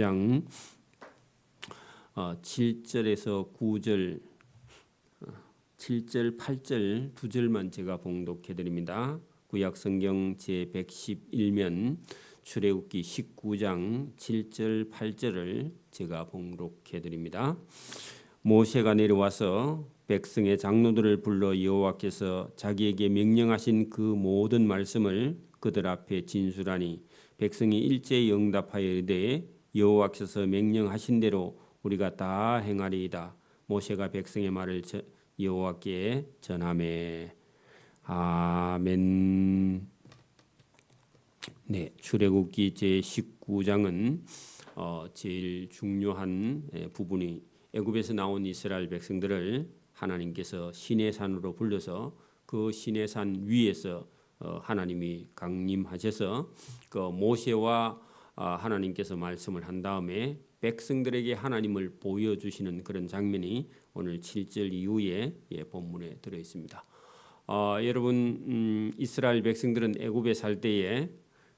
장 어, 7절에서 9절, 어, 7절, 8절 두 절만 제가 봉독해 드립니다. 구약 성경 제 111면 출애굽기 19장 7절, 8절을 제가 봉독해 드립니다. 모세가 내려와서 백성의 장로들을 불러 여호와께서 자기에게 명령하신 그 모든 말씀을 그들 앞에 진술하니 백성이 일제히 응답하여 이르되 여호와께서 명령하신 대로 우리가 다 행하리이다. 모세가 백성의 말을 저- 여호와께 전하매 아멘. 네, 출애굽기 제 19장은 어, 제일 중요한 예, 부분이 애굽에서 나온 이스라엘 백성들을 하나님께서 시내 산으로 불러서 그 시내 산 위에서 어, 하나님이 강림하셔서 그 모세와 아, 하나님께서 말씀을 한 다음에 백성들에게 하나님을 보여주시는 그런 장면이 오늘 7절 이후에 예, 본문에 들어 있습니다. 어, 여러분 음, 이스라엘 백성들은 애굽에 살 때에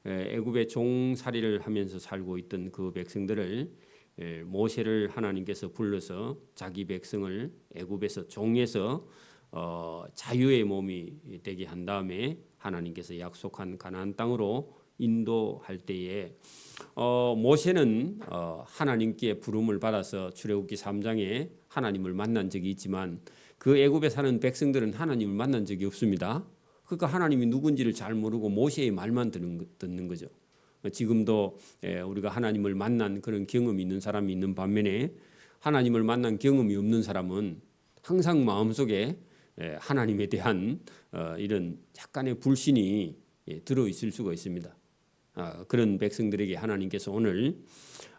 에, 애굽의 종살이를 하면서 살고 있던 그 백성들을 에, 모세를 하나님께서 불러서 자기 백성을 애굽에서 종에서 어, 자유의 몸이 되게 한 다음에 하나님께서 약속한 가나안 땅으로 인도할 때에 어, 모세는 어, 하나님께 부름을 받아서 출애굽기 3장에 하나님을 만난 적이 있지만 그 애굽에 사는 백성들은 하나님을 만난 적이 없습니다. 그러니까 하나님이 누군지를 잘 모르고 모세의 말만 듣는, 거- 듣는 거죠. 지금도 예, 우리가 하나님을 만난 그런 경험이 있는 사람이 있는 반면에 하나님을 만난 경험이 없는 사람은 항상 마음속에 예, 하나님에 대한 어, 이런 약간의 불신이 예, 들어 있을 수가 있습니다. 아, 그런 백성들에게 하나님께서 오늘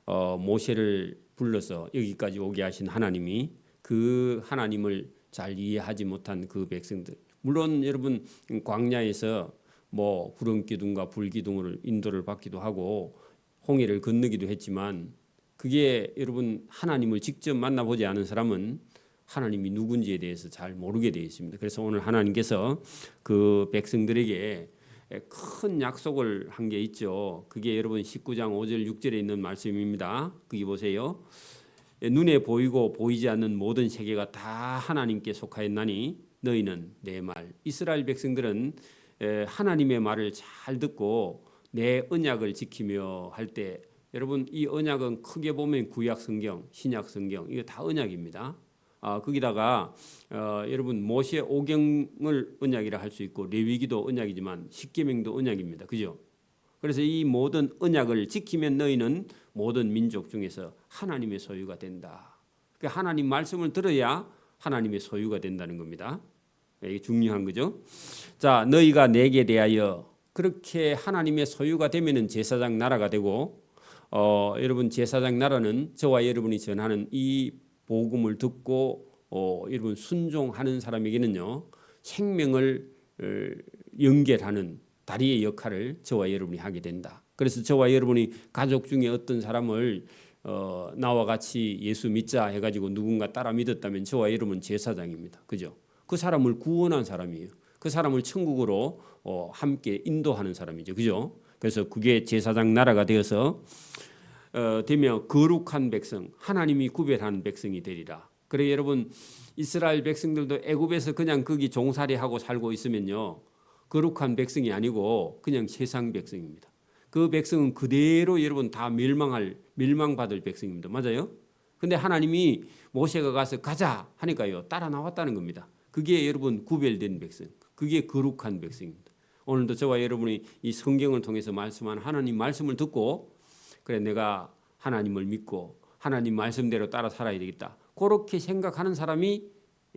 어, 모세를 불러서 여기까지 오게 하신 하나님이 그 하나님을 잘 이해하지 못한 그 백성들 물론 여러분 광야에서 뭐 구름 기둥과 불 기둥을 인도를 받기도 하고 홍해를 건너기도 했지만 그게 여러분 하나님을 직접 만나보지 않은 사람은 하나님이 누군지에 대해서 잘 모르게 되어 있습니다. 그래서 오늘 하나님께서 그 백성들에게 큰 약속을 한 게 있죠. 그게 여러분 19장 5절 6절에 있는 말씀입니다. 거기 보세요. 눈에 보이고 보이지 않는 모든 세계가 다 하나님께 속하였나니 너희는 내 말. 이스라엘 백성들은 에, 하나님의 말을 잘 듣고 내 언약을 지키며 할 때 여러분 이 언약은 크게 보면 구약 성경, 신약 성경 이거 다 언약입니다. 아, 거기다가 어, 여러분 모세 오경을 언약이라 할 수 있고 레위기도 언약이지만 십계명도 언약입니다. 그죠? 그래서 이 모든 언약을 지키면 너희는 모든 민족 중에서 하나님의 소유가 된다. 그러니까 하나님 말씀을 들어야 하나님의 소유가 된다는 겁니다. 이게 중요한 거죠. 자, 너희가 내게 대하여 그렇게 하나님의 소유가 되면은 제사장 나라가 되고 어, 여러분 제사장 나라는 저와 여러분이 전하는 이 복음을 듣고 어, 여러분 순종하는 사람에게는요 생명을 어, 연결하는 다리의 역할을 저와 여러분이 하게 된다. 그래서 저와 여러분이 가족 중에 어떤 사람을 어, 나와 같이 예수 믿자 해가지고 누군가 따라 믿었다면 저와 여러분 제사장입니다. 그죠? 그 사람을 구원한 사람이에요. 그 사람을 천국으로 어, 함께 인도하는 사람이죠. 그죠? 그래서 그게 제사장 나라가 되어서 어, 되며 거룩한 백성, 하나님이 구별한 백성이 되리라. 그래 여러분 이스라엘 백성들도 애굽에서 그냥 거기 종살이하고 살고 있으면요 거룩한 백성이 아니고 그냥 세상 백성입니다. 그 백성은 그대로 여러분 다 멸망할 멸망받을 백성입니다. 맞아요? 근데 하나님이 모세가 가서 가자 하니까요 따라 나왔다는 겁니다. 그게 여러분 구별된 백성, 그게 거룩한 백성입니다. 오늘도 저와 여러분이 이 성경을 통해서 말씀한 하나님 말씀을 듣고 그래 내가 하나님을 믿고 하나님 말씀대로 따라 살아야 되겠다. 그렇게 생각하는 사람이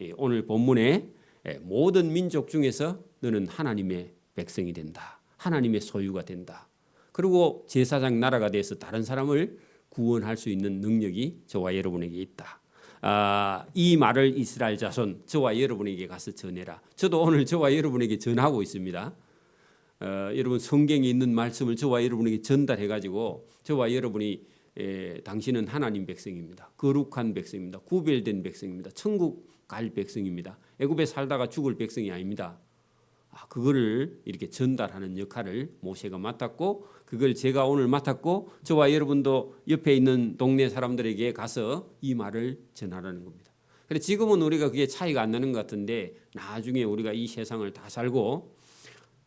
예, 오늘 본문에 예, 모든 민족 중에서 너는 하나님의 백성이 된다. 하나님의 소유가 된다. 그리고 제사장 나라가 돼서 다른 사람을 구원할 수 있는 능력이 저와 여러분에게 있다. 아, 이 말을 이스라엘 자손 저와 여러분에게 가서 전해라. 저도 오늘 저와 여러분에게 전하고 있습니다. 어, 여러분 성경에 있는 말씀을 저와 여러분에게 전달해 가지고 저와 여러분이 에, 당신은 하나님 백성입니다. 거룩한 백성입니다. 구별된 백성입니다. 천국 갈 백성입니다. 애굽에 살다가 죽을 백성이 아닙니다. 아, 그거를 이렇게 전달하는 역할을 모세가 맡았고 그걸 제가 오늘 맡았고 저와 여러분도 옆에 있는 동네 사람들에게 가서 이 말을 전하라는 겁니다. 그래 지금은 우리가 그게 차이가 안 나는 것 같은데 나중에 우리가 이 세상을 다 살고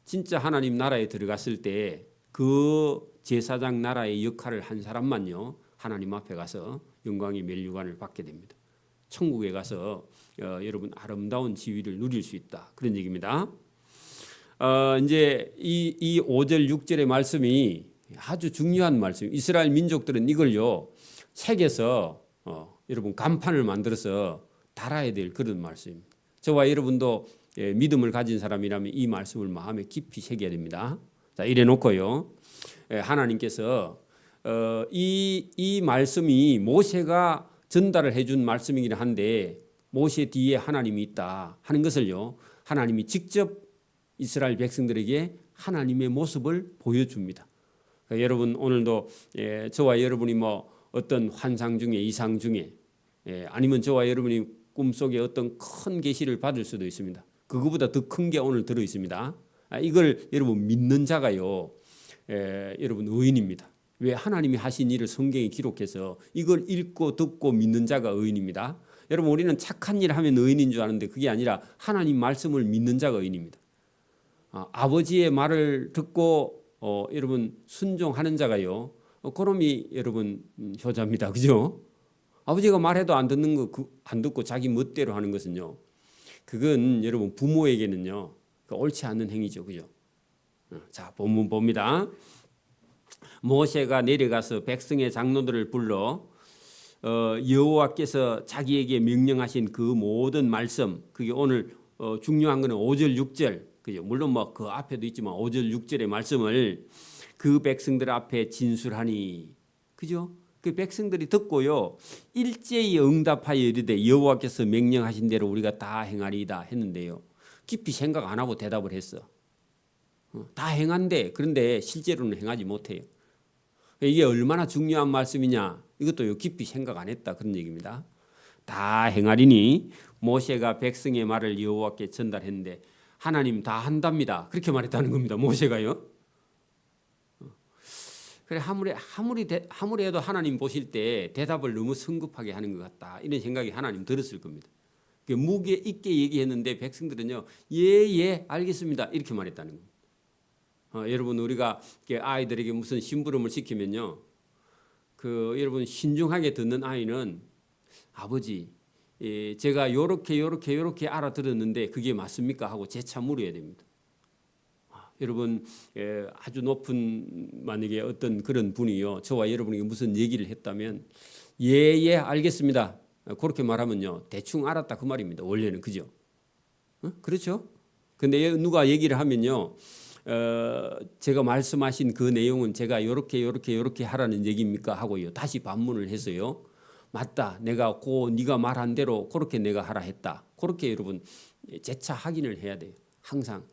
진짜 하나님 나라에 들어갔을 때 그 제사장 나라의 역할을 한 사람만요 하나님 앞에 가서 영광의 멸류관을 받게 됩니다. 천국에 가서 어, 여러분 아름다운 지위를 누릴 수 있다 그런 얘기입니다. 어, 이제 이, 이 5절 6절의 말씀이 아주 중요한 말씀. 이스라엘 민족들은 이걸요 책에서 어, 여러분 간판을 만들어서 달아야 될 그런 말씀입니다. 저와 여러분도 예, 믿음을 가진 사람이라면 이 말씀을 마음에 깊이 새겨야 됩니다. 자 이래 놓고요 예, 하나님께서 어, 이, 이 말씀이 모세가 전달을 해준 말씀이긴 한데 모세 뒤에 하나님이 있다 하는 것을요 하나님이 직접 이스라엘 백성들에게 하나님의 모습을 보여줍니다. 그러니까 여러분 오늘도 예, 저와 여러분이 뭐 어떤 환상 중에 이상 중에 예, 아니면 저와 여러분이 꿈속에 어떤 큰 계시를 받을 수도 있습니다. 그거보다 더 큰 게 오늘 들어 있습니다. 아, 이걸 여러분 믿는 자가요, 에, 여러분 의인입니다. 왜 하나님이 하신 일을 성경에 기록해서 이걸 읽고 듣고 믿는 자가 의인입니다. 여러분 우리는 착한 일 하면 의인인 줄 아는데 그게 아니라 하나님 말씀을 믿는 자가 의인입니다. 아, 버지의 말을 듣고 어, 여러분 순종하는 자가요, 어, 그놈이 여러분 음, 효자입니다. 그죠? 아버지가 말해도 안 듣는 거안 듣고 자기 멋대로 하는 것은요. 그건 여러분 부모에게는요. 그 옳지 않는 행위죠. 그죠? 어, 자, 본문 봅니다. 모세가 내려가서 백성의 장로들을 불러 어, 여호와께서 자기에게 명령하신 그 모든 말씀 그게 오늘 어, 중요한 거는 5절 6절 그죠? 물론 뭐 그 앞에도 있지만 5절 6절의 말씀을 그 백성들 앞에 진술하니 그죠? 그 백성들이 듣고요 일제히 응답하여 이르되 여호와께서 명령하신 대로 우리가 다 행하리이다 했는데요. 깊이 생각 안 하고 대답을 했어. 어, 다 행한데 그런데 실제로는 행하지 못해요. 이게 얼마나 중요한 말씀이냐 이것도 깊이 생각 안 했다. 그런 얘기입니다. 다 행하리니 모세가 백성의 말을 여호와께 전달했는데 하나님 다 한답니다. 그렇게 말했다는 겁니다 모세가요 그래 아무리 아무리 대, 아무리 해도 하나님 보실 때 대답을 너무 성급하게 하는 것 같다 이런 생각이 하나님 들었을 겁니다. 그 무게 있게 얘기했는데 백성들은요 예예 예, 알겠습니다 이렇게 말했다는 겁니다. 어, 여러분 우리가 아이들에게 무슨 심부름을 시키면요 그 여러분 신중하게 듣는 아이는 아버지 예, 제가 요렇게 요렇게 요렇게 알아들었는데 그게 맞습니까 하고 재차 물어야 됩니다. 여러분 예, 아주 높은 만약에 어떤 그런 분이요. 저와 여러분이 무슨 얘기를 했다면 예예 예, 알겠습니다. 그렇게 말하면요. 대충 알았다 그 말입니다. 원래는. 그죠? 어? 그렇죠? 근데 누가 얘기를 하면요. 어, 제가 말씀하신 그 내용은 제가 요렇게 요렇게 요렇게 하라는 얘기입니까? 하고요. 다시 반문을 해서요. 맞다. 내가 고 네가 말한 대로 그렇게 내가 하라 했다. 그렇게 여러분 재차 확인을 해야 돼요. 항상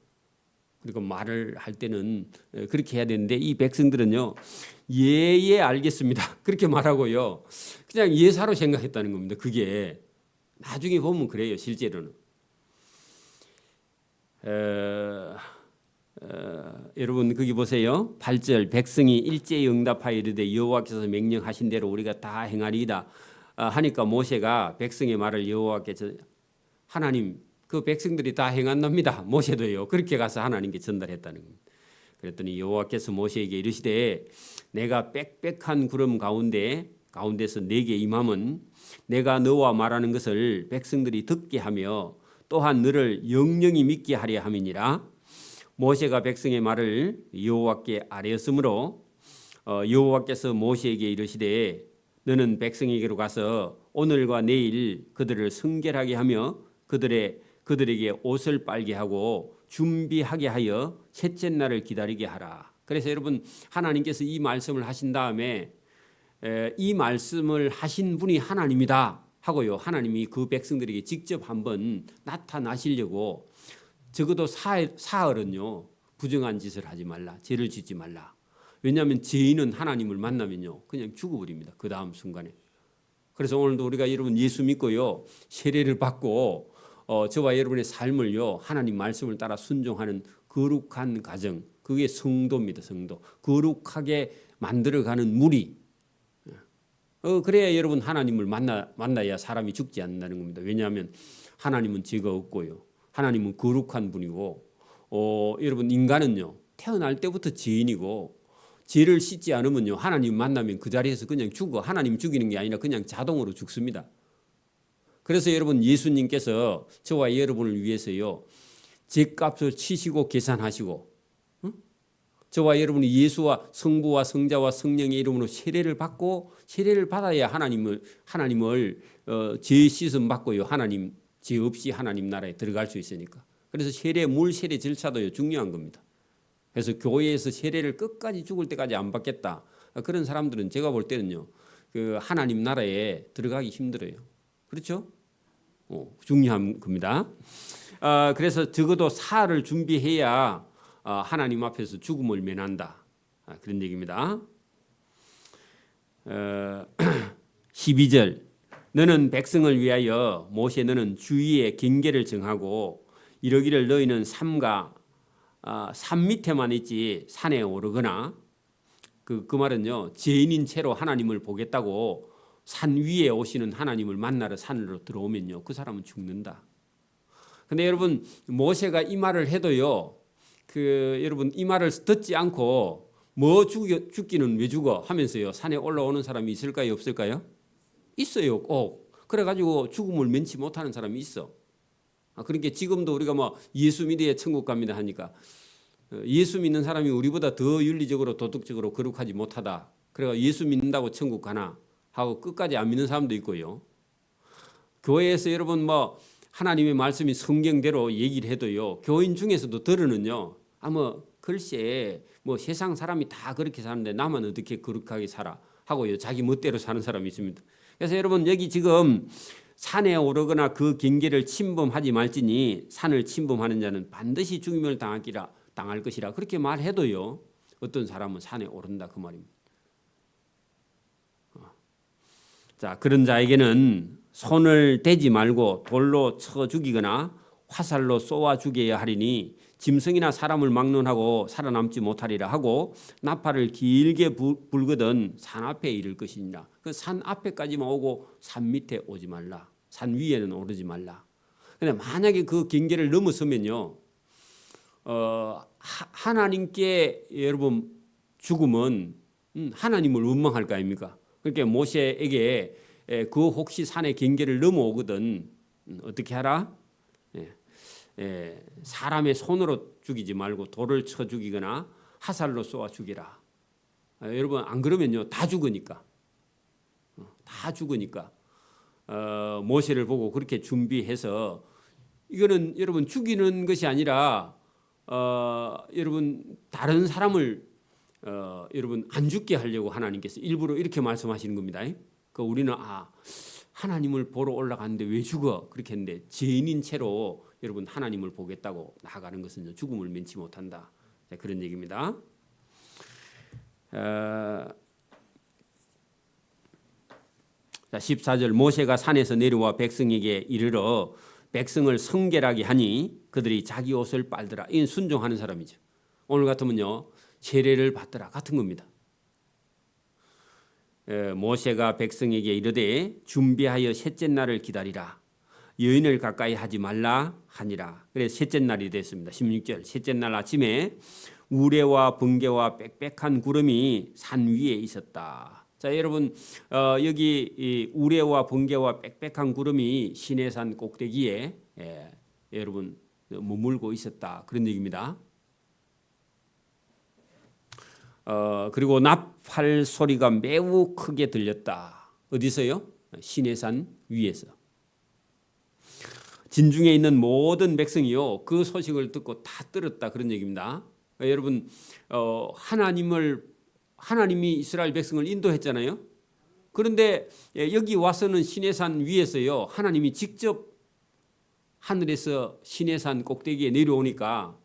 그리고 말을 할 때는 그렇게 해야 되는데 이 백성들은요 예예 예, 알겠습니다. 그렇게 말하고요. 그냥 예사로 생각했다는 겁니다. 그게. 나중에 보면 그래요 실제로는. 어, 어, 여러분 거기 보세요. 8절 백성이 일제히 응답하여 이르되 여호와께서 명령하신 대로 우리가 다 행하리이다. 어, 하니까 모세가 백성의 말을 여호와께서 하나님 그 백성들이 다 행한답니다. 모세도요. 그렇게 가서 하나님께 전달했다는 겁니다. 그랬더니 여호와께서 모세에게 이르시되 내가 빽빽한 구름 가운데 가운데서 내게 임함은 내가 너와 말하는 것을 백성들이 듣게 하며 또한 너를 영영히 믿게 하려 함이니라 모세가 백성의 말을 여호와께 아뢰었으므로 어, 여호와께서 모세에게 이르시되 너는 백성에게로 가서 오늘과 내일 그들을 성결하게 하며 그들의 그들에게 옷을 빨게 하고 준비하게 하여 셋째 날을 기다리게 하라. 그래서 여러분 하나님께서 이 말씀을 하신 다음에 이 말씀을 하신 분이 하나님이다 하고요. 하나님이 그 백성들에게 직접 한번 나타나시려고 적어도 사흘, 사흘은요 부정한 짓을 하지 말라, 죄를 짓지 말라. 왜냐하면 죄인은 하나님을 만나면요 그냥 죽어버립니다. 그 다음 순간에. 그래서 오늘도 우리가 여러분 예수 믿고요 세례를 받고 어, 저와 여러분의 삶을요 하나님 말씀을 따라 순종하는 거룩한 가정 그게 성도입니다. 성도. 거룩하게 만들어가는 무리. 어, 그래야 여러분 하나님을 만나 만나야 사람이 죽지 않는다는 겁니다. 왜냐하면 하나님은 죄가 없고요. 하나님은 거룩한 분이고, 어, 여러분 인간은요 태어날 때부터 죄인이고 죄를 씻지 않으면요 하나님 만나면 그 자리에서 그냥 죽어. 하나님 죽이는 게 아니라 그냥 자동으로 죽습니다. 그래서 여러분 예수님께서 저와 여러분을 위해서요 죄값을 치시고 계산하시고 응? 저와 여러분이 예수와 성부와 성자와 성령의 이름으로 세례를 받고 세례를 받아야 하나님을 하나님을 어, 죄 씻음 받고요 하나님 죄 없이 하나님 나라에 들어갈 수 있으니까 그래서 세례 물 세례 절차도 중요한 겁니다. 그래서 교회에서 세례를 끝까지 죽을 때까지 안 받겠다 그런 사람들은 제가 볼 때는요 그 하나님 나라에 들어가기 힘들어요. 그렇죠? 어, 중요한 겁니다. 아, 그래서 적어도 사를 준비해야 아, 하나님 앞에서 죽음을 면한다. 아, 그런 얘기입니다. 어, 12절 너는 백성을 위하여 모세 너는 주위의 경계를 정하고 이러기를 너희는 삼가 아, 산 밑에만 있지 산에 오르거나 그, 그 말은요 죄인인 채로 하나님을 보겠다고 산 위에 오시는 하나님을 만나러 산으로 들어오면요 그 사람은 죽는다. 근데 여러분 모세가 이 말을 해도요 그 여러분 이 말을 듣지 않고 뭐 죽, 죽기는 왜 죽어 하면서요 산에 올라오는 사람이 있을까요 없을까요? 있어요 꼭 그래 가지고 죽음을 면치 못하는 사람이 있어. 아, 그러니까 지금도 우리가 뭐 예수 믿어야 천국 갑니다 하니까 어, 예수 믿는 사람이 우리보다 더 윤리적으로 도덕적으로 거룩하지 못하다. 그래가 예수 믿는다고 천국 가나 하고 끝까지 안 믿는 사람도 있고요. 교회에서 여러분 뭐 하나님의 말씀이 성경대로 얘기를 해도요. 교인 중에서도 들으는요. 아뭐 글쎄 뭐 세상 사람이 다 그렇게 사는데 나만 어떻게 거룩하게 살아 하고요. 자기 멋대로 사는 사람이 있습니다. 그래서 여러분 여기 지금 산에 오르거나 그 경계를 침범하지 말지니 산을 침범하는 자는 반드시 죽임을 당하기라 당할 것이라 그렇게 말해도요. 어떤 사람은 산에 오른다 그 말입니다. 자, 그런 자에게는 손을 대지 말고 돌로 쳐 죽이거나 화살로 쏘아 죽여야 하리니 짐승이나 사람을 막론하고 살아남지 못하리라 하고 나팔을 길게 부, 불거든 산 앞에 이를 것이니라. 그 산 앞에까지만 오고 산 밑에 오지 말라. 산 위에는 오르지 말라. 근데 만약에 그 경계를 넘어서면요, 어, 하, 하나님께 여러분 죽으면 음, 하나님을 원망할 거 아닙니까? 그러니까 모세에게 그 혹시 산의 경계를 넘어오거든 음, 어떻게 하라? 예, 사람의 손으로 죽이지 말고 돌을 쳐 죽이거나 화살로 쏘아 죽이라. 아, 여러분 안 그러면요 다 죽으니까 어, 다 죽으니까 어, 모세를 보고 그렇게 준비해서 이거는 여러분 죽이는 것이 아니라 어, 여러분 다른 사람을 어, 여러분 안 죽게 하려고 하나님께서 일부러 이렇게 말씀하시는 겁니다. 그 우리는 아 하나님을 보러 올라갔는데 왜 죽어 그렇게 했는데 죄인인 채로 여러분 하나님을 보겠다고 나가는 것은 죽음을 면치 못한다. 자, 그런 얘기입니다. 어, 자, 14절 모세가 산에서 내려와 백성에게 이르러 백성을 성결하게 하니 그들이 자기 옷을 빨더라. 이 순종하는 사람이죠. 오늘 같으면요 세례를 받더라 같은 겁니다. 에, 모세가 백성에게 이르되 준비하여 셋째 날을 기다리라. 여인을 가까이 하지 말라 하니라. 그래서 셋째 날이 됐습니다. 16절 셋째 날 아침에 우레와 번개와 빽빽한 구름이 산 위에 있었다. 자 여러분 어, 여기 이 우레와 번개와 빽빽한 구름이 시내산 꼭대기에 예, 여러분 머물고 있었다 그런 얘기입니다. 어, 그리고 나팔 소리가 매우 크게 들렸다. 어디서요? 시내산 위에서. 진중에 있는 모든 백성이요 그 소식을 듣고 다 들었다 그런 얘기입니다. 그러니까 여러분 어, 하나님을 하나님이 이스라엘 백성을 인도했잖아요. 그런데 예, 여기 와서는 시내산 위에서요 하나님이 직접 하늘에서 시내산 꼭대기에 내려오니까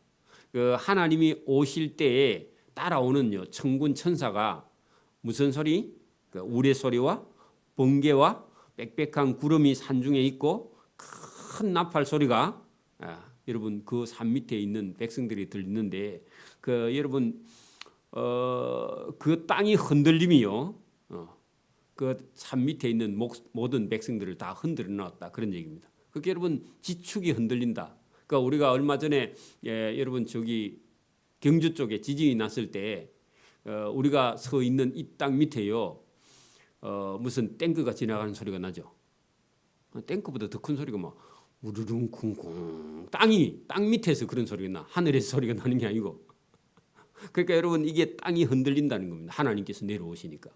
그 하나님이 오실 때에 따라오는 요 천군 천사가 무슨 소리? 그 우레 소리와 번개와 빽빽한 구름이 산중에 있고 큰 나팔 소리가 아, 여러분 그 산 밑에 있는 백성들이 들리는데 그 여러분 어, 그 땅이 흔들림이요. 어, 그산 밑에 있는 목, 모든 백성들을 다 흔들어 놨다 그런 얘기입니다. 그게 여러분 지축이 흔들린다. 그러니까 우리가 얼마 전에 예, 여러분 저기 경주 쪽에 지진이 났을 때 어, 우리가 서 있는 이 땅 밑에요. 어, 무슨 탱크가 지나가는 소리가 나죠. 어, 탱크보다 더 큰 소리가 막 우르릉 쿵쿵 땅이 땅 밑에서 그런 소리가 나 하늘에서 소리가 나는 게 아니고 그러니까 여러분 이게 땅이 흔들린다는 겁니다. 하나님께서 내려오시니까.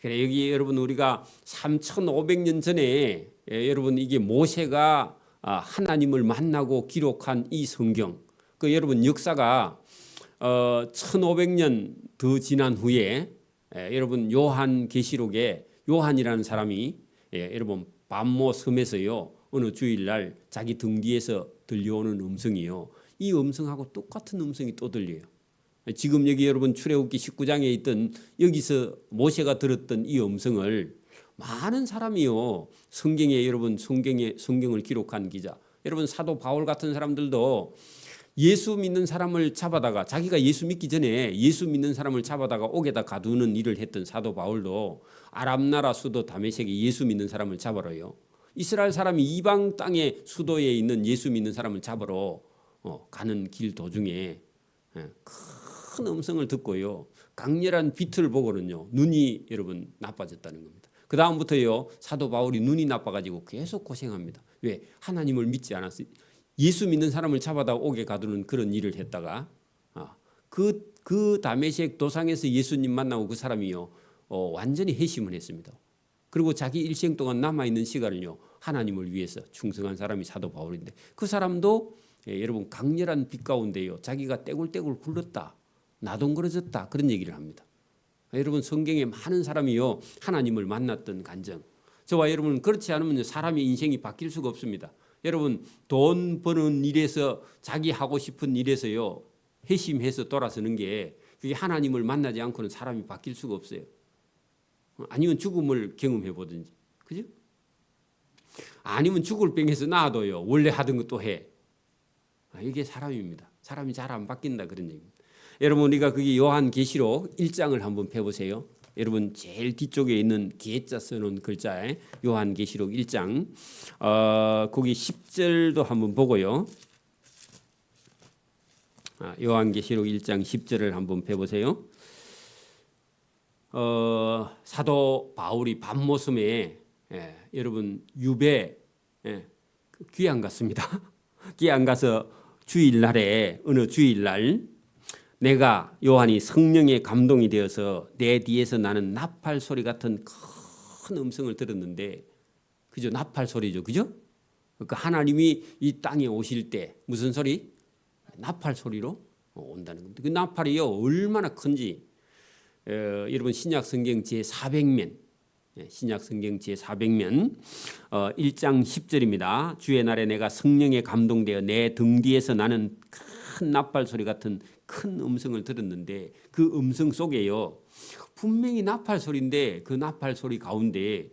그래 여기 여러분 우리가 3,500년 전에 예, 여러분 이게 모세가 아, 하나님을 만나고 기록한 이 성경. 그 여러분 역사가 어, 1,500년 더 지난 후에 예, 여러분 요한 계시록에 요한이라는 사람이 예, 여러분 반모 섬에서요 어느 주일날 자기 등 뒤에서 들려오는 음성이요. 이 음성하고 똑같은 음성이 또 들려요. 지금 여기 여러분 출애굽기 19장에 있던 여기서 모세가 들었던 이 음성을 많은 사람이요 성경에 여러분 성경에 성경을 기록한 기자 여러분 사도 바울 같은 사람들도 예수 믿는 사람을 잡아다가 자기가 예수 믿기 전에 예수 믿는 사람을 잡아다가 옥에다 가두는 일을 했던 사도 바울도 아람 나라 수도 다메섹에 예수 믿는 사람을 잡으러요 이스라엘 사람이 이방 땅의 수도에 있는 예수 믿는 사람을 잡으러 어, 가는 길 도중에 예, 큰 음성을 듣고요. 강렬한 빛을 보고는요. 눈이 여러분 나빠졌다는 겁니다. 그 다음부터요. 사도 바울이 눈이 나빠가지고 계속 고생합니다. 왜? 하나님을 믿지 않았어요. 예수 믿는 사람을 잡아다 옥에 가두는 그런 일을 했다가 아, 그, 그 다메섹 도상에서 예수님 만나고 그 사람이요. 어, 완전히 회심을 했습니다. 그리고 자기 일생 동안 남아 있는 시간을요. 하나님을 위해서 충성한 사람이 사도 바울인데 그 사람도 예, 여러분 강렬한 빛 가운데요. 자기가 떼굴떼굴 굴렀다. 나동거려졌다. 그런 얘기를 합니다. 여러분 성경에 많은 사람이요. 하나님을 만났던 간정. 저와 여러분 그렇지 않으면 사람의 인생이 바뀔 수가 없습니다. 여러분 돈 버는 일에서 자기 하고 싶은 일에서요. 회심해서 돌아서는 게 그게 하나님을 만나지 않고는 사람이 바뀔 수가 없어요. 아니면 죽음을 경험해 보든지. 그죠? 아니면 죽을 병에서 나아도요. 원래 하던 것도 해. 아, 이게 사람입니다. 사람이 잘 안 바뀐다 그런 얘기입니다. 여러분 우리가 그게 요한 계시록 1장을 한번 펴 보세요. 여러분 제일 뒤쪽에 있는 기자 써놓은 글자에 요한 계시록 1장 어, 거기 10절도 한번 보고요. 아, 요한 계시록 1장 10절을 한번 펴 보세요. 어, 사도 바울이 밤모섬에 예, 여러분 유배 예, 귀안 갔습니다. 귀안 가서 주일날에 어느 주일날 내가 요한이 성령의 감동이 되어서 내 뒤에서 나는 나팔 소리 같은 큰 음성을 들었는데 그죠 나팔 소리죠. 그죠? 그 하나님이 이 땅에 오실 때 무슨 소리? 나팔 소리로 온다는 겁니다. 그 나팔이요 얼마나 큰지. 어, 여러분 신약 성경 제 400면. 예, 신약 성경 제 400면. 어, 1장 10절입니다. 주의 날에 내가 성령에 감동되어 내 등 뒤에서 나는 큰 나팔 소리 같은 큰 음성을 들었는데 그 음성 속에요. 분명히 나팔 소리인데 그 나팔 소리 가운데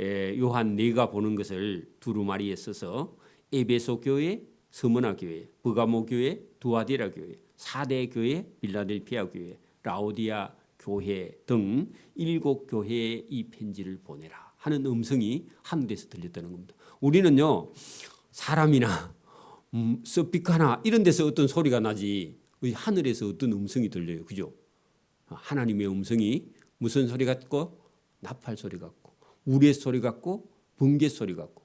에, 요한 네가 보는 것을 두루마리에 써서 에베소 교회, 서머나 교회, 버가모 교회, 두아디라 교회, 사대 교회, 빌라델피아 교회, 라오디아 교회 등 일곱 교회에 이 편지를 보내라 하는 음성이 하늘에서 들렸다는 겁니다. 우리는요 사람이나 음, 섭비카나 이런 데서 어떤 소리가 나지 하늘에서 어떤 음성이 들려요, 그죠? 하나님의 음성이 무슨 소리 같고 나팔 소리 같고 우레 소리 같고 번개 소리 같고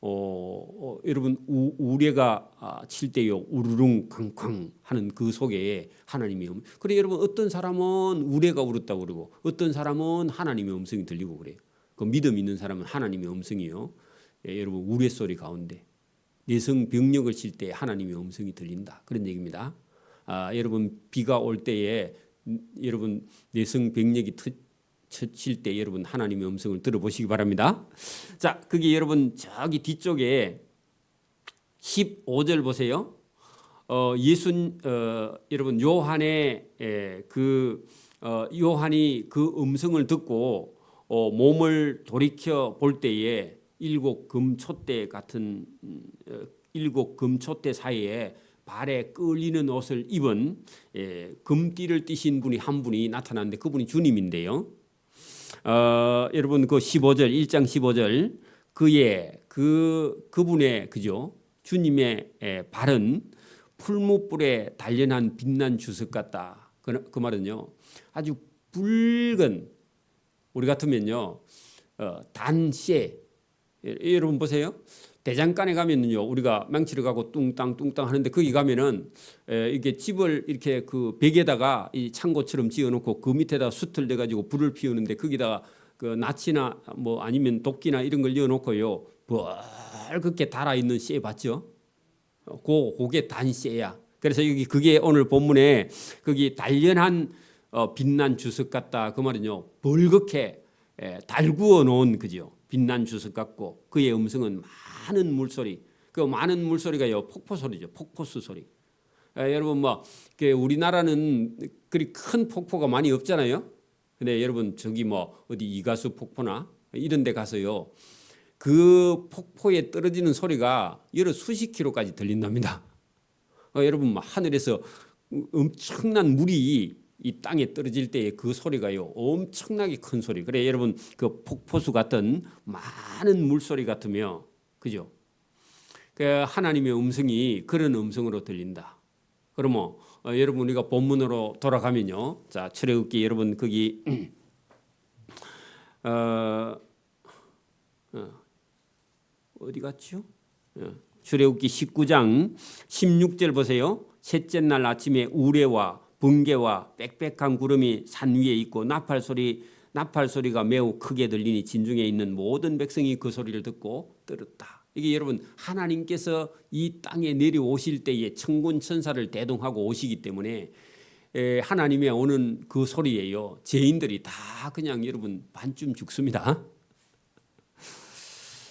어, 어, 여러분 우, 우레가 아, 칠 때요 우르릉 쾅쾅 하는 그 속에 하나님의 음. 그래 여러분 어떤 사람은 우레가 울었다고 그러고 어떤 사람은 하나님의 음성이 들리고 그래요. 그 믿음 있는 사람은 하나님의 음성이요. 예, 여러분 우레 소리 가운데 내성 병력을 칠 때 하나님의 음성이 들린다 그런 얘기입니다. 아, 여러분 비가 올 때에 음, 여러분 내성 병력이 칠때 여러분 하나님의 음성을 들어보시기 바랍니다. 자, 그게 여러분 저기 뒤쪽에 15절 보세요. 어, 예수 어, 여러분 요한의 에, 그 어, 요한이 그 음성을 듣고 어, 몸을 돌이켜 볼 때에 일곱 금초대 같은 어, 일곱 금초대 사이에 발에 끌리는 옷을 입은 예, 금띠를 띠신 분이 한 분이 나타났는데 그분이 주님인데요. 어, 여러분 그 15절 1장 15절 그의 그 그분의 그죠 주님의 예, 발은 풀무불에 단련한 빛난 주석 같다. 그, 그 말은요 아주 붉은 우리 같으면요 어, 단쇠 예, 여러분 보세요 대장간에 가면은요 우리가 망치를 가고 뚱땅 뚱땅 하는데 거기 가면은 에, 이게 집을 이렇게 그 벽에다가 이 창고처럼 지어놓고 그 밑에다 숯을 내 가지고 불을 피우는데 거기다가 그 낫이나 뭐 아니면 도끼나 이런 걸 넣어놓고요 뻘겋게 달아 있는 쇠 봤죠? 어, 고 그게 단 쇠야. 그래서 여기 그게 오늘 본문에 거기 단련한 어, 빛난 주석 같다 그 말은요 벌겋게 에, 달구어 놓은 그죠 빛난 주석 같고 그의 음성은 많은 물소리 그 많은 물소리가요 폭포 소리죠. 폭포수 소리. 에, 여러분 뭐그 우리나라는 그리 큰 폭포가 많이 없잖아요. 근데 여러분 저기 뭐 어디 이가수 폭포나 이런 데 가서요 그 폭포에 떨어지는 소리가 여러 수십 킬로까지 들린답니다. 어, 여러분 뭐 하늘에서 엄청난 물이 이 땅에 떨어질 때의 그 소리가요 엄청나게 큰 소리. 그래 여러분 그 폭포수 같은 많은 물소리 같으며 그죠? 그 하나님의 음성이 그런 음성으로 들린다. 그러면 어, 여러분 우리가 본문으로 돌아가면요. 자 출애굽기 여러분 거기 어, 어, 어디 갔죠? 어, 출애굽기 19장 16절 보세요. 셋째 날 아침에 우레와 번개와 빽빽한 구름이 산 위에 있고 나팔 소리 나팔 소리가 매우 크게 들리니 진중에 있는 모든 백성이 그 소리를 듣고 떨었다. 이게 여러분 하나님께서 이 땅에 내려오실 때에 천군 천사를 대동하고 오시기 때문에 에, 하나님의 오는 그 소리예요. 죄인들이 다 그냥 여러분 반쯤 죽습니다.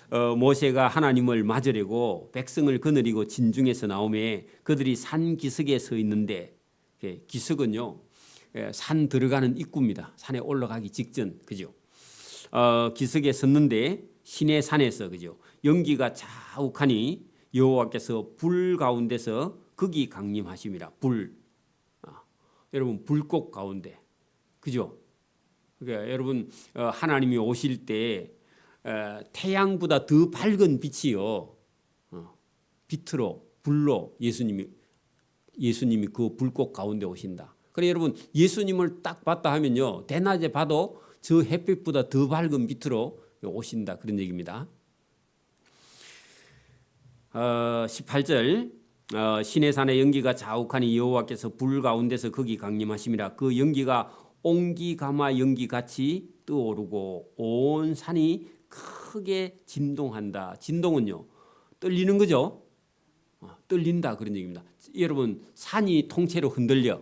어, 모세가 하나님을 맞으려고 백성을 거느리고 진중에서 나오매 그들이 산 기슭에 서 있는데 예, 기슭은요 예, 산 들어가는 입구입니다. 산에 올라가기 직전 그죠? 어, 기슭에 섰는데 시내 산에서 그죠? 연기가 자욱하니 여호와께서 불 가운데서 극이 강림하심이라 불 아, 여러분 불꽃 가운데 그죠? 그러니까 여러분 어, 하나님이 오실 때 어, 태양보다 더 밝은 빛이요 어, 빛으로 불로 예수님이 예수님이 그 불꽃 가운데 오신다. 그래 여러분 예수님을 딱 봤다 하면요 대낮에 봐도 저 햇빛보다 더 밝은 빛으로 오신다 그런 얘기입니다. 어, 18절 어, 시내산의 연기가 자욱하니 여호와께서 불 가운데서 거기 강림하심이라 그 연기가 옹기가마 연기 같이 떠오르고 온 산이 크게 진동한다. 진동은요 떨리는 거죠. 어, 떨린다 그런 얘기입니다. 여러분 산이 통째로 흔들려.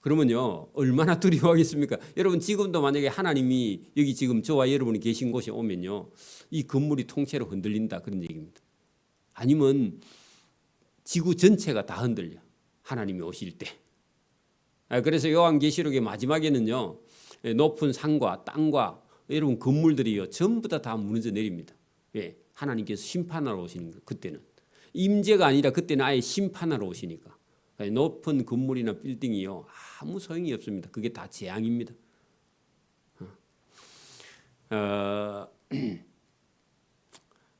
그러면요 얼마나 두려워하겠습니까? 여러분 지금도 만약에 하나님이 여기 지금 저와 여러분이 계신 곳에 오면요 이 건물이 통째로 흔들린다 그런 얘기입니다. 아니면 지구 전체가 다 흔들려 하나님이 오실 때. 아, 그래서 요한계시록의 마지막에는요 높은 산과 땅과 여러분 건물들이요 전부 다 다 무너져 내립니다. 왜 하나님께서 심판하러 오시는 거 그때는. 임재가 아니라 그때는 아예 심판하러 오시니까 높은 건물이나 빌딩이요 아무 소용이 없습니다. 그게 다 재앙입니다. 어,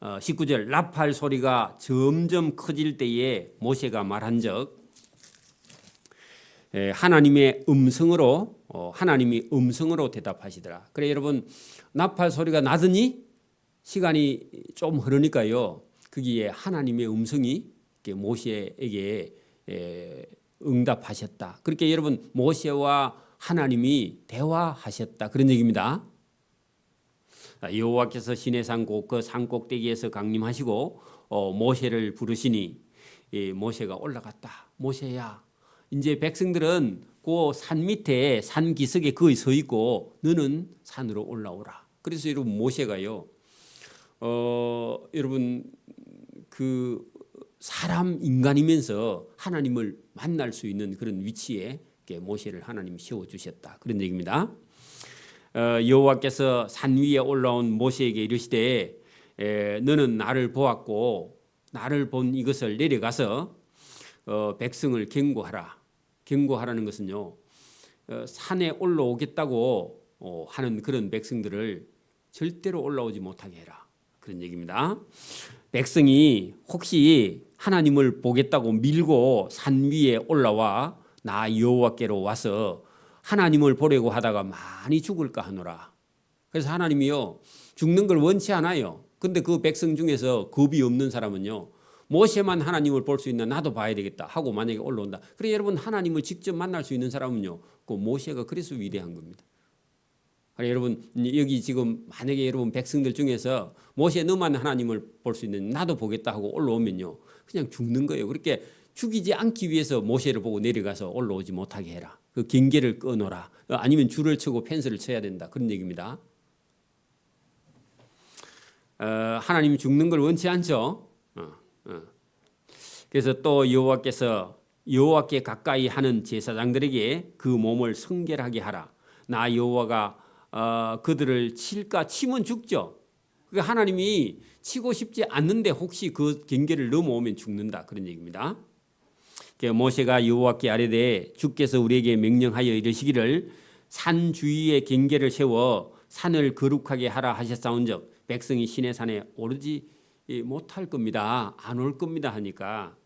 어, 19절 나팔 소리가 점점 커질 때에 모세가 말한 적 에, 하나님의 음성으로 어, 하나님이 음성으로 대답하시더라. 그래 여러분 나팔 소리가 나더니 시간이 좀 흐르니까요. 거기에 하나님의 음성이 모세에게 응답하셨다. 그렇게 여러분 모세와 하나님이 대화하셨다 그런 얘기입니다. 여호와께서 시내산 꼭그 산꼭대기에서 강림하시고 어, 모세를 부르시니 예, 모세가 올라갔다. 모세야, 이제 백성들은 그 산 밑에 산 기슭에 거의 서 있고 너는 산으로 올라오라. 그래서 여러분 모세가요. 어, 여러분 그 사람 인간이면서 하나님을 만날 수 있는 그런 위치에 모세를 하나님이 세워 주셨다 그런 얘기입니다. 어, 여호와께서 산 위에 올라온 모세에게 이르시되 에, 너는 나를 보았고 나를 본 이것을 내려가서 어, 백성을 경고하라. 경고하라는 것은요. 어, 산에 올라오겠다고 어, 하는 그런 백성들을 절대로 올라오지 못하게 해라. 그런 얘기입니다. 백성이 혹시 하나님을 보겠다고 밀고 산 위에 올라와 나 여호와께로 와서 하나님을 보려고 하다가 많이 죽을까 하노라. 그래서 하나님이요 죽는 걸 원치 않아요. 근데 그 백성 중에서 겁이 없는 사람은요 모세만 하나님을 볼 수 있나 나도 봐야 되겠다 하고 만약에 올라온다. 그래 여러분 하나님을 직접 만날 수 있는 사람은요 그 모세가 그래서 위대한 겁니다. 여러분 여기 지금 만약에 여러분 백성들 중에서 모세 너만 하나님을 볼 수 있는 나도 보겠다 하고 올라오면요 그냥 죽는 거예요. 그렇게 죽이지 않기 위해서 모세를 보고 내려가서 올라오지 못하게 해라. 그 경계를 끊어라. 아니면 줄을 치고 펜스를 쳐야 된다. 그런 얘기입니다. 어, 하나님이 죽는 걸 원치 않죠. 어, 어. 그래서 또 여호와께서 여호와께 가까이 하는 제사장들에게 그 몸을 성결하게 하라. 나 여호와가 어, 그들을 칠까 치면 죽죠. 그 하나님이 치고 싶지 않는데 혹시 그 경계를 넘어오면 죽는다 그런 얘기입니다. 그 모세가 여호와께 아뢰되 주께서 우리에게 명령하여 이르시기를 산 주위에 경계를 세워 산을 거룩하게 하라 하셨사온즉 백성이 신의 산에 오르지 못할 겁니다. 안 올 겁니다 하니까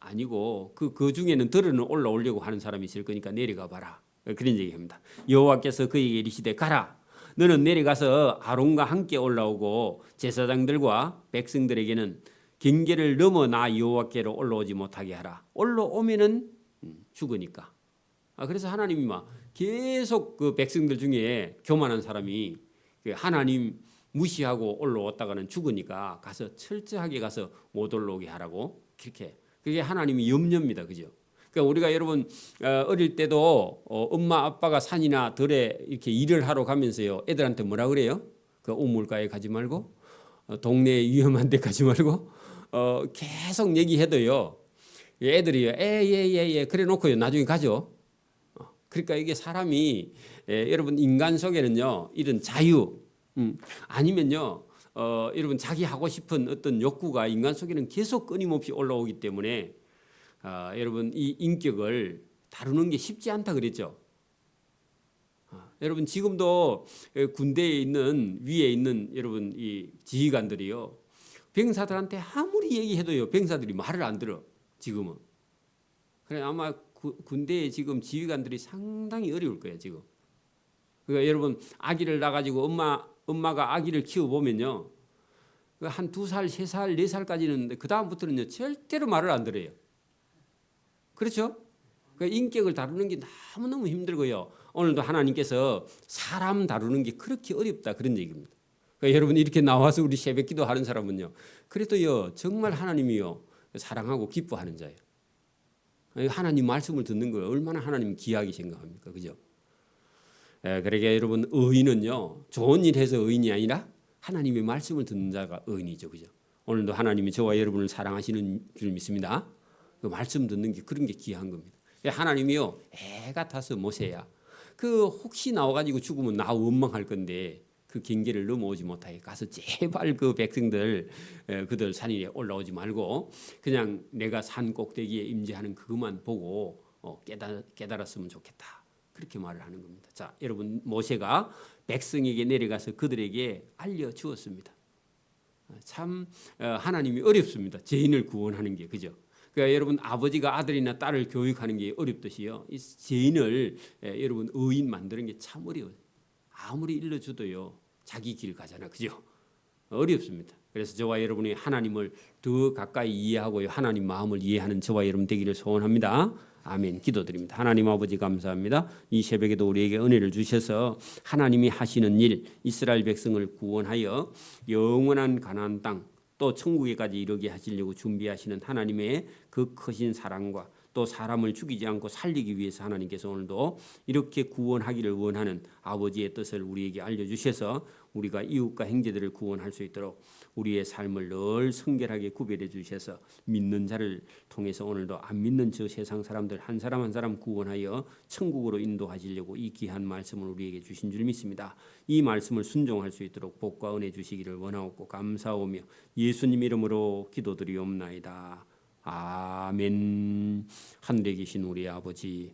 아니고 그, 그 중에는 들어는 올라오려고 하는 사람이 있을 거니까 내려가 봐라. 그런 얘기합니다. 여호와께서 그에게 이르시되 가라. 너는 내려가서 아론과 함께 올라오고 제사장들과 백성들에게는 경계를 넘어 나 여호와께로 올라오지 못하게 하라. 올라오면은 음, 죽으니까. 아, 그래서 하나님이 막 계속 그 백성들 중에 교만한 사람이 그 하나님 무시하고 올라왔다가는 죽으니까 가서 철저하게 가서 못 올라오게 하라고 그렇게 그게 하나님이 염려입니다. 그죠? 그러니까 우리가 여러분 어, 어릴 때도 어, 엄마 아빠가 산이나 들에 이렇게 일을 하러 가면서요. 애들한테 뭐라 그래요? 그 우물가에 가지 말고 어, 동네 위험한 데 가지 말고 어, 계속 얘기해도요. 애들이요. 에예예 예, 그래 놓고요. 나중에 가죠. 어, 그러니까 이게 사람이 예, 여러분 인간 속에는요. 이런 자유 음, 아니면요. 어, 여러분 자기 하고 싶은 어떤 욕구가 인간 속에는 계속 끊임없이 올라오기 때문에 아, 여러분 이 인격을 다루는 게 쉽지 않다 그랬죠. 아, 여러분 지금도 군대에 있는 위에 있는 여러분 이 지휘관들이요 병사들한테 아무리 얘기해도요 병사들이 말을 안 들어 지금은. 그래 아마 구, 군대에 지금 지휘관들이 상당히 어려울 거예요 지금. 그러니까 여러분 아기를 낳아가지고 엄마 엄마가 아기를 키워 보면요 한 두 살, 세 살, 네 살까지는 그 다음부터는요 절대로 말을 안 들어요. 그렇죠? 그 인격을 다루는 게 너무 너무 힘들고요. 오늘도 하나님께서 사람 다루는 게 그렇게 어렵다 그런 얘기입니다. 그러니까 여러분 이렇게 나와서 우리 새벽 기도 하는 사람은요. 그래도요 정말 하나님이요 사랑하고 기뻐하는 자예요. 하나님 말씀을 듣는 거 얼마나 하나님 귀하게 생각합니까, 그죠? 에, 그러게 여러분 의인은요 좋은 일 해서 의인이 아니라 하나님의 말씀을 듣는 자가 의인이죠, 그죠? 오늘도 하나님이 저와 여러분을 사랑하시는 줄 믿습니다. 그 말씀 듣는 게 그런 게 귀한 겁니다. 하나님이요 애 같아서 모세야. 그 혹시 나와가지고 죽으면 나 원망할 건데 그 경계를 넘어오지 못하게 가서 제발 그 백성들 그들 산 위에 올라오지 말고 그냥 내가 산 꼭대기에 임재하는 그것만 보고 어, 깨달, 깨달았으면 좋겠다. 그렇게 말을 하는 겁니다. 자, 여러분 모세가 백성에게 내려가서 그들에게 알려 주었습니다. 참 어, 하나님이 어렵습니다. 죄인을 구원하는 게 그죠? 그러니까 여러분 아버지가 아들이나 딸을 교육하는 게 어렵듯이요. 이 죄인을 여러분 의인 만드는 게 참 어려워요. 아무리 일러줘도요. 자기 길 가잖아. 그죠? 어렵습니다. 그래서 저와 여러분이 하나님을 더 가까이 이해하고 하나님 마음을 이해하는 저와 여러분 되기를 소원합니다. 아멘. 기도드립니다. 하나님 아버지 감사합니다. 이 새벽에도 우리에게 은혜를 주셔서 하나님이 하시는 일 이스라엘 백성을 구원하여 영원한 가나안 땅 또 천국에까지 이르게 하시려고 준비하시는 하나님의 그 크신 사랑과 또 사람을 죽이지 않고 살리기 위해서 하나님께서 오늘도 이렇게 구원하기를 원하는 아버지의 뜻을 우리에게 알려주셔서 우리가 이웃과 형제들을 구원할 수 있도록 우리의 삶을 늘 성결하게 구별해 주셔서 믿는 자를 통해서 오늘도 안 믿는 저 세상 사람들 한 사람 한 사람 구원하여 천국으로 인도하시려고 이 귀한 말씀을 우리에게 주신 줄 믿습니다. 이 말씀을 순종할 수 있도록 복과 은혜 주시기를 원하옵고 감사하며 예수님 이름으로 기도드리옵나이다. 아멘. 하늘에 계신 우리 아버지